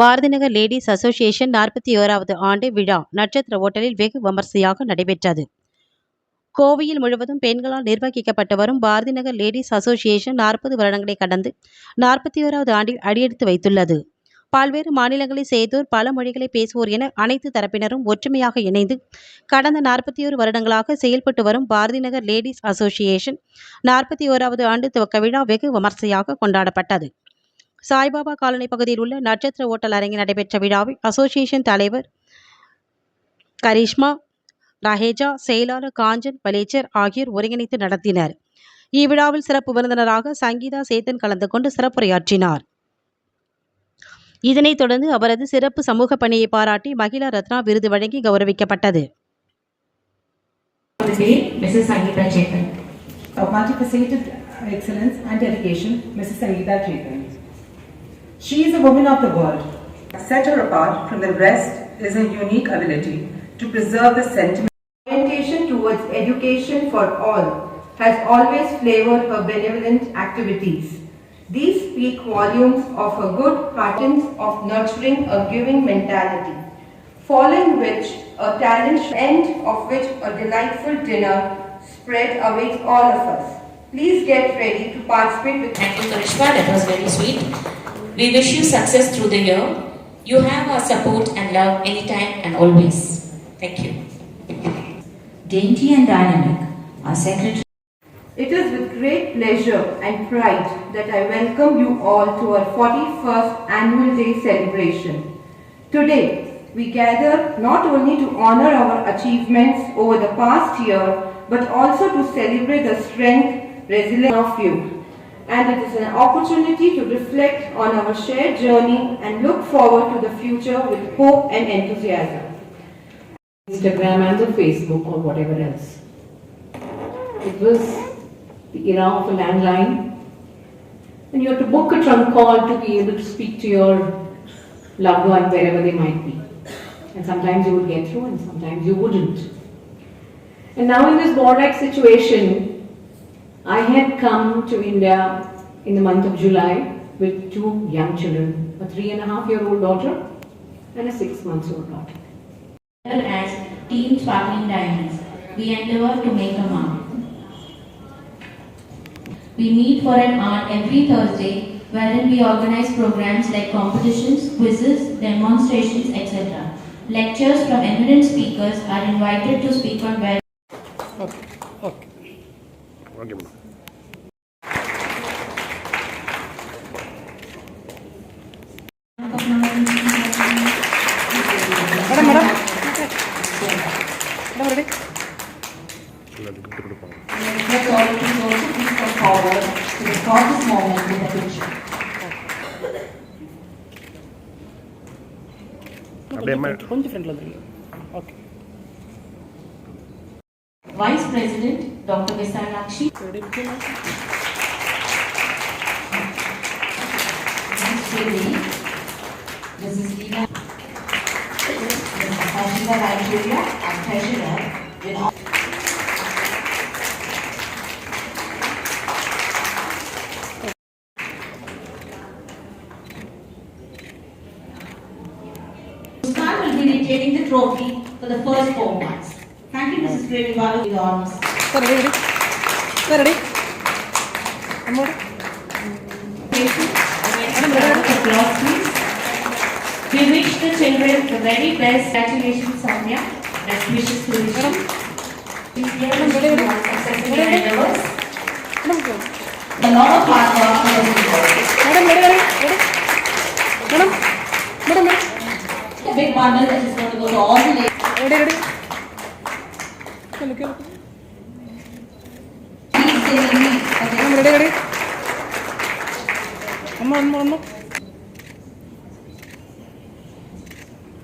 Bharathi Nagar ladies association நாற்பத்தி ஓராவது ஆண்டு விழா நட்சத்திர ஓட்டலில் வெகு விமர்சையாக நடைபெற்றது. கோவையில் முழுவதும் பெண்களால் நிர்வகிக்கப்பட்டு வரும் பாரதி நகர் லேடிஸ் அசோசியேஷன் நாற்பது வருடங்களை கடந்து நாற்பத்தி ஓராவது ஆண்டில் அடியெடுத்து வைத்துள்ளது. பல்வேறு மாநிலங்களை சேர்ந்தோர் பல மொழிகளை பேசுவோர் என அனைத்து தரப்பினரும் ஒற்றுமையாக இணைந்து கடந்த நாற்பத்தி ஒரு வருடங்களாக செயல்பட்டு வரும் பாரதி நகர் லேடிஸ் அசோசியேஷன் நாற்பத்தி ஓராவது ஆண்டு துவக்க விழா வெகு விமர்சையாக கொண்டாடப்பட்டது. சாய்பாபா காலனி பகுதியில் உள்ள நட்சத்திர ஓட்டல் அரங்கில் நடைபெற்ற விழாவில் அசோசியேஷன் தலைவர் கரிஷ்மா ரஹேஜா செயலாளர் காஞ்சன் பலேச்சர் ஆகியோர் ஒருங்கிணைத்து நடத்தினர் இவ்விழாவில் சிறப்பு விருந்தினராக சங்கீதா சேத்தன் கலந்து கொண்டு சிறப்புரையாற்றினார் இதனைத் தொடர்ந்து அவரது சிறப்பு சமூக பணியை பாராட்டி மகிழா ரத்னா விருது வழங்கி கௌரவிக்கப்பட்டது Mrs. Sangeeta Chetan. of multifaceted excellence and dedication, Mrs. Sangeeta Chetan. She is a woman of the world. Set her apart from the rest is her unique ability to preserve the sentiment. orientation towards education for all has always flavored her benevolent activities. These speak volumes of her good patterns of nurturing a giving mentality, following which a talent end of which a delightful dinner spread awaits all of us. Please get ready to participate with Thank you, Karishma. That was very sweet. We wish you success through the year. You have our support and love anytime and always. Thank you. dainty and dynamic, our secretary It is with great pleasure and pride that I welcome you all to our 41st Annual Day celebration. Today, we gather not only to honor our achievements over the past year, but also to celebrate the strength, resilience of you. And it is an opportunity to reflect on our shared journey and look forward to the future with hope and enthusiasm. Instagram and the Facebook or whatever else. It was the era of a landline and you had to book a trunk call to be able to speak to your loved one wherever they might be. And sometimes you would get through and sometimes you wouldn't. And now in this war-like situation, I had come to India in the month of July with two young children, a three and a half year old daughter and a six months old daughter. as Team Sparkling Diamonds. We endeavor to make a mark. We meet for an hour every Thursday wherein we organize programs like competitions, quizzes, demonstrations, etc. Lectures from eminent speakers are invited to speak on various okay madam madam. Madam கொஞ்சம் vice president Dr. Mrs. Devi, Mrs. Leena, Mrs. Ashita Nigeria, and Treasurer will all Muskan will be retaining the trophy for the first four months. Thank you, Mrs. Devi, for the വരടി ഇടി വരടി അമ്മോട് We wish the children the very best. Congratulations, Samya. Best wishes to the children. A lot of hard work for the Madam, madam, madam. A big bundle that is going to go to all the ladies.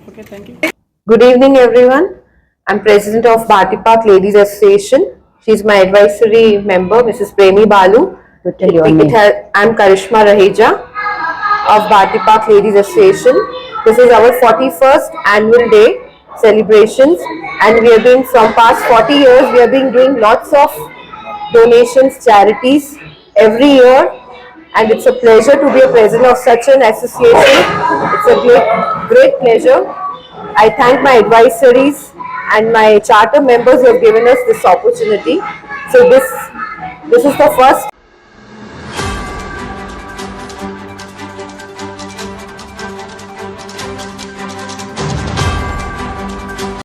Okay, thank you. Good evening, everyone. I'm president of Bharti Ladies Association. She's my advisory member, Mrs. Premi Balu. Tell your name. I'm Karishma Raheja of Bharti Park Ladies Association. This is our 41st annual day celebrations, and we have been from past 40 years. We have been doing lots of donations, charities every year and it's a pleasure to be a president of such an association. It's a great, great pleasure. I thank my advisories and my charter members who have given us this opportunity. So this, this is the first